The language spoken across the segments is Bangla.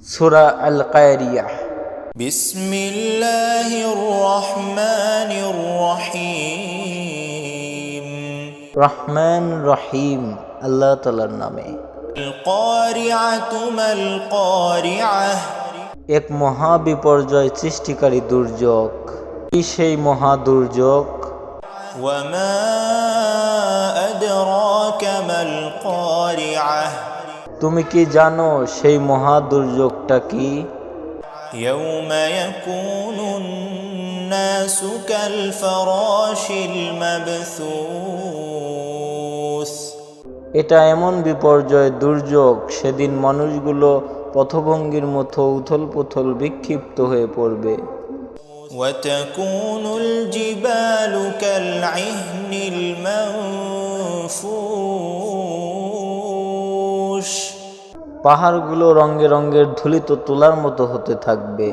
সুরা আল কায়রিয়া بسم الله الرحمن الرحيم রহমান রহিম আল্লাহ তালার নামে القارعة ما القارعة এক মহা বিপর্যয় সৃষ্টিকারী দুর্যোগ কি সেই মহা দুর্যোগ وما أدراك ما القارعة তুমি কি জানো সেই মহা দুর্যোগটা কি يوم يكون الناس كالفراش المبثوث এটা এমন বিপর্যয় দুর্যোগ সেদিন মানুষগুলো পথভঙ্গির মতো উথল পুথল বিক্ষিপ্ত হয়ে পড়বে وتكون الجبال كالعهن المنفوش পাহাড়গুলো রঙে রঙের ধুলিত তোলার মতো হতে থাকবে।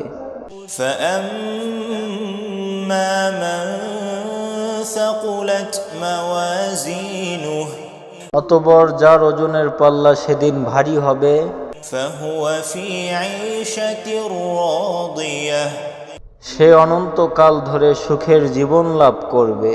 অতবর যার ওজনের পাল্লা সেদিন ভারী হবে। সে অনন্তকাল ধরে সুখের জীবন লাভ করবে।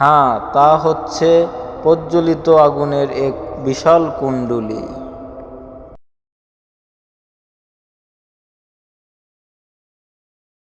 হ্যাঁ তা হচ্ছে প্রজ্বলিত আগুনের এক বিশাল কুণ্ডলী।